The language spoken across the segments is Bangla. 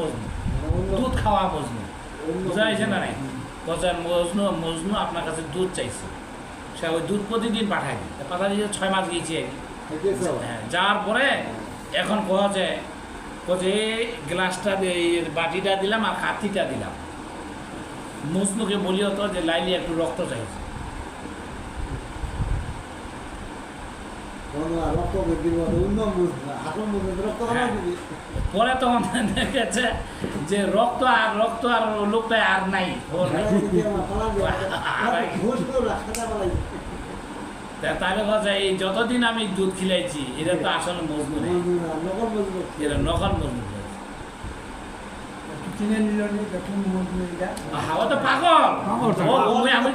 মজনু দুধ খাওয়া মজনু। বুঝা না নাই? বলছেন মজনু মজনু আপনার কাছে দুধ চাইছে। সে ওই দুধ প্রতিদিন পাঠায় দিই পাঠা দিয়ে ছয় মাস গিয়েছি। আর কি। হ্যাঁ, যাওয়ার পরে এখন কোয়া যে কোচে গ্লাসটা বাটিটা দিলাম আর কাঠিটা দিলাম। মজনুকে বলিও তো যে লাইলি একটু রক্ত চাইছে। পরে তখন দেখেছে যে রক্ত আর রক্ত আর লোকটা আর নাই। তাহলে কথা এই যতদিন আমি দুধ খিলাইছি এটা তো আসলে নেই এটা নকল এটা। হাওয়া তো পাগল। আমি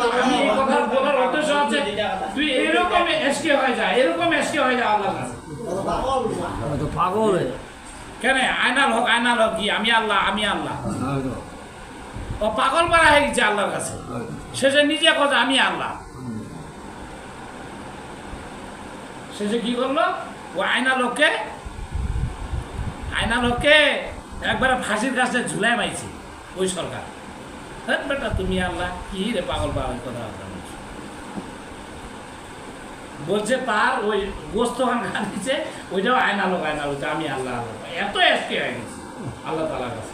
তুই এরকম এসকে হয়ে যা এরকম এসকে হয়ে যা তো পাগল কেন? আয়নার হোক আয়নার হোক কি? আমি আল্লাহ আমি আল্লাহ। ও পাগল মারা হয়ে গেছে আল্লাহর কাছে। শেষে নিজে কথা আমি আল্লাহ। শেষে কি করল? ও আয়না লোককে আয়না লোককে একবারে ফাঁসির কাছে ঝুলাই মাইছে ওই সরকার। হ্যাঁ বেটা তুমি আল্লাহ কি রে পাগল পাগল কথা বলছো? তার ওই গোস্ত খা দিচ্ছে ওইটাও আয়না লোক আয়না লোক আমি আল্লাহ আল্লাহ এত এসকে হয়ে গেছে আল্লাহ তালার কাছে।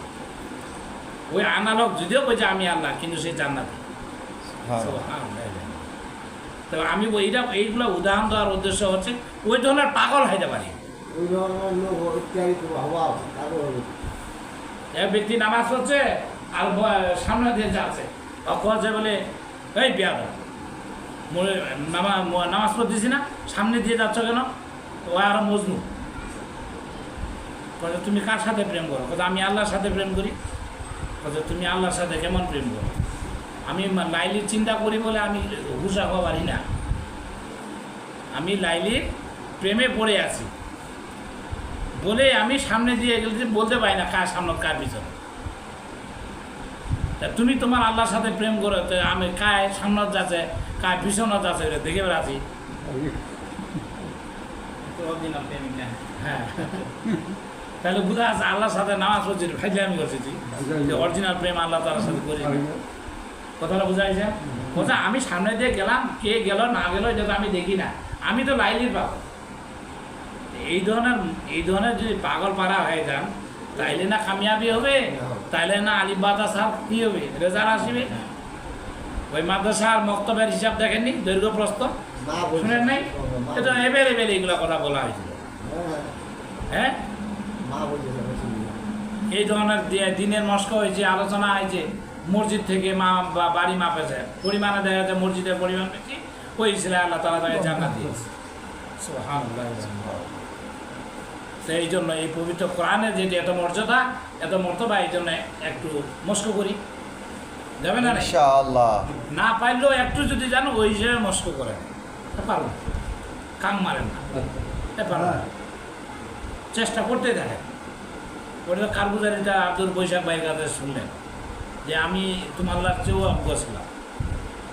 ওই আনালক যদিও বলছে আমি আল্লাহ কিন্তু সে জান্নাতি। তো আমি এইটা এইগুলো উদাহরণ দেওয়ার উদ্দেশ্য হচ্ছে ওই ধরনের পাগল হইতে পারি। ব্যক্তি নামাজ পড়ছে আর সামনে দিয়ে যাচ্ছে। অকছে বলে এই বিয়া নামাজ পড়তেছি না, সামনে দিয়ে যাচ্ছ কেন? ও আর মজনু। বলে তুমি কার সাথে প্রেম করো? কথা আমি আল্লাহর সাথে প্রেম করি। কথা তুমি আল্লাহর সাথে কেমন প্রেম করো? আমি লাইলির চিন্তা করি বলে আমি হুসা হওয়া পারি না। আমি লাইলির প্রেমে পড়ে আছি। বলে আমি সামনে দিয়ে গেলে বলতে পারি না কার সামনে কার পিছনে। তুমি তোমার আল্লাহর সাথে প্রেম করো আমি কায় সামনে যাচ্ছে, কায় পিছনে যাচ্ছে দেখে বেড়াচ্ছি। হ্যাঁ। তাহলে বুঝা আছে আল্লাহর সাথে নামাজ পড়ছি ভাইলে আমি করছি অরিজিনাল প্রেম আল্লাহ সাথে করি কথাটা বোঝা কথা আমি সামনে দিয়ে গেলাম, কে গেল, না গেল, এটা তো আমি দেখি না। আমি তো লাইলির পাগল। এই ধরনের এই ধরনের যদি পাগল পাড়া হয়ে যান, তাইলে না কামিয়াবি হবে। তাইলে না আলিম মাদ্রাসার কি হবে? রেজাল্ট আসবে? ওই মাদ্রাসার মক্তবের হিসাব দেখেননি? দৈর্ঘ্য প্রস্ত শুনেন নাই? এটা এবেল এইগুলো কথা বলা হয়েছিল হ্যাঁ। এই ধরনের দিনের মস্ক হয়েছে আলোচনা হয়েছে মসজিদ থেকে মা বা বাড়ি মাপেছে পরিমাণে দেখা যায় মসজিদের পরিমাণ বেশি। ওই ছেলে আল্লাহ তালা তাকে জান্নাত দিয়েছে। সুবহানাল্লাহ। তো এই জন্য এই পবিত্র কোরআনের যেটি এত মর্যাদা এত মর্তবা এই জন্য একটু মস্ক করি। যাবে না ইনশাআল্লাহ। না পারলেও একটু যদি জানো ওই হিসেবে মস্ক করে পারো কাম মারেন না। পারো। চেষ্টা করতে থাকে ওটা কারগুজারিটা আব্দুল বৈশাখ ভাইয়ের কাছে শুনলেন যে আমি তোমার চেয়েও অজ্ঞ ছিলাম।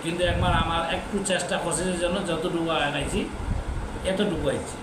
কিন্তু একবার আমার একটু চেষ্টা কোশিসের জন্য যতটুকু আগাইছি এতটুকু আইছি।